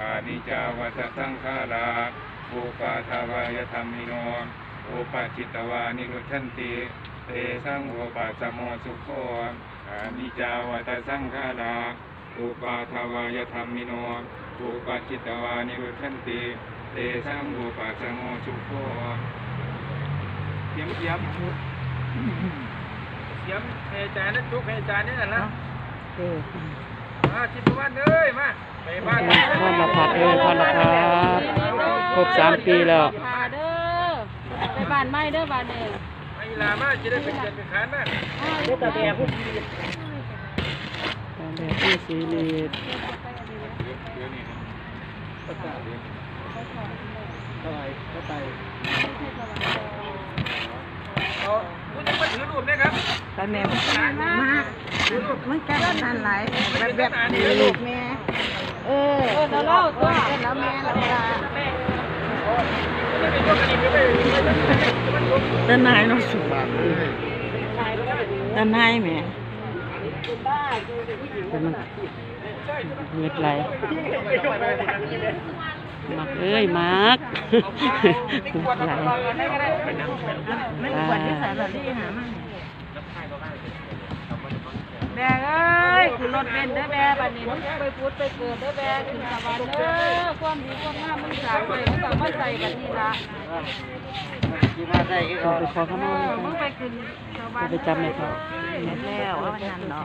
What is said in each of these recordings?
อานิจจาวัฏสังขาราอุปาทวายธรรมิโนอุปาจิตวานิรุชันติเตสังอุปาสโมสุโคอานิจจาวัฏสังขาราอุปาทวายธรรมิโนอุปาจิตวานิรุชันติเตสังอุปาสโมสุโคเสียมเสียมเสียมให้อาจารย์นะจุกให้อาจารย์นี่แหละนะเออ มาจิตวันเลยมาไปบ้านพรละพัดเอ้ยพรละพัดครบสามปีแล้วพาเด้อไปบ้านใหม่เด้อบ้านเด้อไอ้ลามาจะได้เป็นเกิดเป็นขานนะลูกกระแบผู้ชีวิตแบบผู้ชีวิตเดี๋ยวนี้ประกาศเท่าไหร่เท่าไหร่เอาคุณจะมาถือรูปนะครับไปแม่มา มันแกด้านานหลายแบบแบบลูกแม่เออเราเล้วตัวแล้วแม่แเราตานายน้องสุบานเลยตานายแม่เป็นเงือดไหลมักเอ้ยมักหลายไม่ควรที่สารบบนี้หามัน นรถเบนเด้อแบบัดนี้มึงไปพุดไปเกิดเด้อแบกขึ้นสวรรค์เด้อความดีความงามมึงสร้างไว้มึงต้องมาใส่บัดนี้ละเราไปขอขเอมาอมึงไปขึ้นสวรรค์ไปจำเลยครับแล้วเอาอันนั้นเนาะ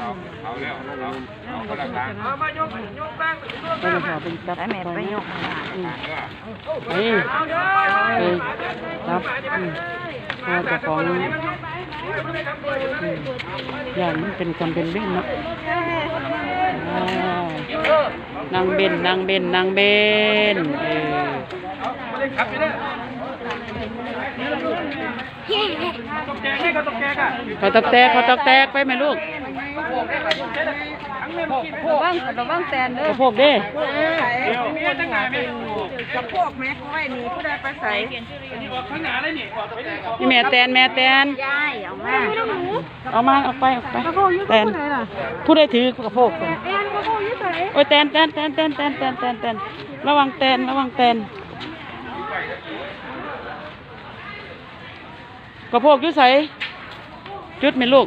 เอาเอาแล้วเอาเอาก็แล้วกันเอามายกยกตั้งยกไปเลยค่ะเป็นจับแม่ไปยกไปเอาเด้อไปรับอืมพอเจะของ อย่างมันเป็นคำเป็นเบนนะนางเบนนางเบนนางเบนเออเขาตกแตกเขาตกแตกไปไหมลูกระวังระวังแตนเด้อพวกเด้อ ดี๋ยวมีตั้งไงไม่กระโพกแม่เขาไว้นี่ผู้ใดไปใส่นี่ออกข้างหน้าเลยนี่ออกไปเลยนี่แม่แตนแม่แตนยายเอามาเอามาเอาไปเอาไปแตนผู้ใดถือกระโพกก่อนแอนก็บ่อยู่ไสโอ้ยแตนแตนแตนแตนแตนแตนแตนแตนระวังแตนระวังแตนกระโพกอยู่ใส่จุดไหมลูก